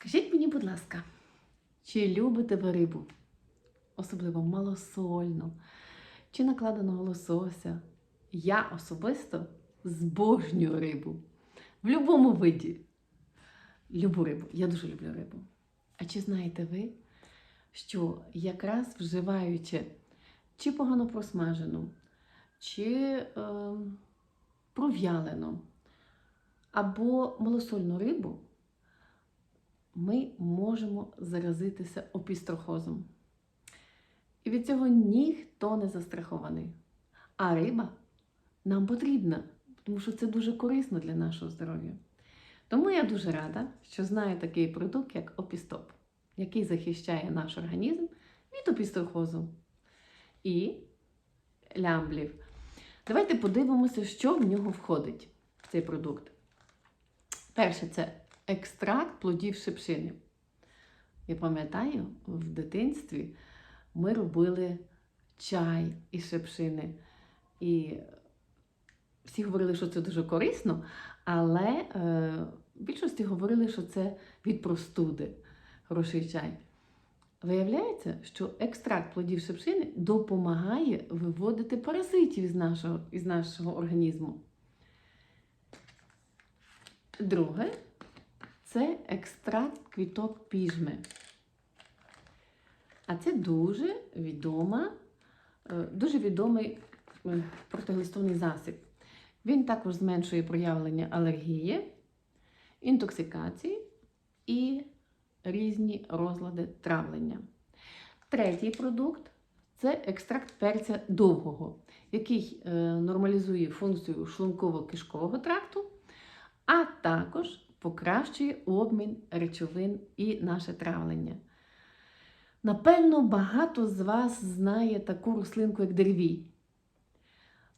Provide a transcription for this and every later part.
Скажіть мені, будь ласка, чи любите ви рибу? Особливо малосольну, чи накладеного лосося? Я особисто збожнюю рибу. В будь-якому виді. Любу рибу. Я дуже люблю рибу. А чи знаєте ви, що якраз вживаючи чи погано просмажену, чи е, пров'ялену, або малосольну рибу, ми можемо заразитися опістрохозом. І від цього ніхто не застрахований. А риба нам потрібна, тому що це дуже корисно для нашого здоров'я. Тому я дуже рада, що знаю такий продукт, як опістоп, який захищає наш організм від опістрохозу і лямблів. Давайте подивимося, що в нього входить цей продукт. Перше, це екстракт плодів шипшини. Я пам'ятаю, в дитинстві ми робили чай із шипшини. І всі говорили, що це дуже корисно, але е, більшості говорили, що це від простуди хороший чай. Виявляється, що екстракт плодів шипшини допомагає виводити паразитів із нашого, із нашого організму. Друге це екстракт квіток піжми. А це дуже відома, е, дуже відомий е, протиглистовний засіб. Він також зменшує проявлення алергії, інтоксикації і різні розлади травлення. Третій продукт це екстракт перця довгого, який е, нормалізує функцію шлунково-кишкового тракту, а також покращує обмін речовин і наше травлення. Напевно, багато з вас знає таку рослинку, як деревій.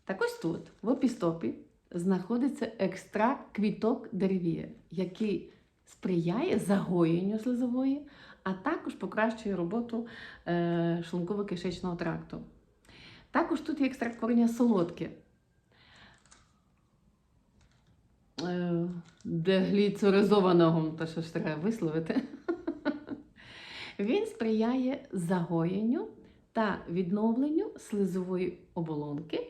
Так ось тут, в опістопі, знаходиться екстракт квіток деревія, який сприяє загоєнню слизової, а також покращує роботу е, шлунково-кишечного тракту. Також тут є екстракт корення солодке, е, дегліцеризованого, та що ж треба висловити. Він сприяє загоєнню та відновленню слизової оболонки,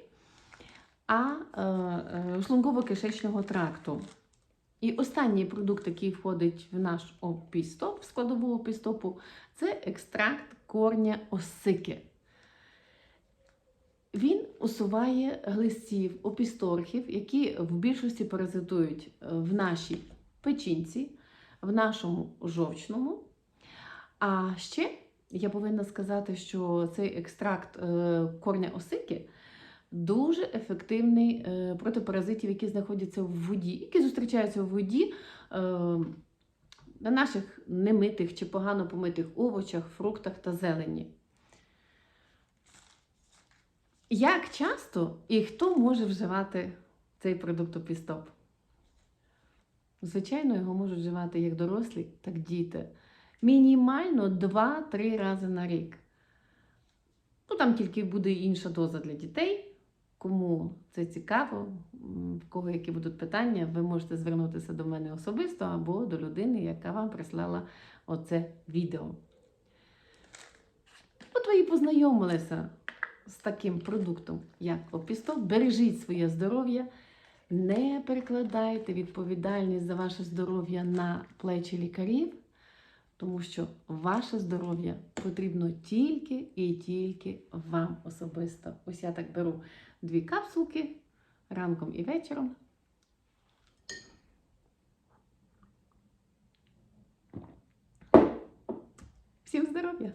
а е, е, шлунково-кишечного тракту. І останній продукт, який входить в наш опістоп, в складову опістопу, це екстракт корня осики. Він усуває глистів, опісторхів, які в більшості паразитують е, в нашій печінці, в нашому жовчному. А ще я повинна сказати, що цей екстракт е, корня осики дуже ефективний е, проти паразитів, які знаходяться в воді, які зустрічаються в воді на наших немитих чи погано помитих овочах, фруктах та зелені. Як часто і хто може вживати цей продукт опістоп? Звичайно, його можуть вживати як дорослі, так і діти. Мінімально 2-3 рази на рік. Ну, там тільки буде інша доза для дітей. Кому це цікаво, в кого які будуть питання, ви можете звернутися до мене особисто або до людини, яка вам прислала оце відео. От ви і познайомилися з таким продуктом, як опісток. Бережіть своє здоров'я, не перекладайте відповідальність за ваше здоров'я на плечі лікарів, тому що ваше здоров'я потрібно тільки і тільки вам особисто. Ось я так беру дві капсулки ранком і вечором. Всім здоров'я!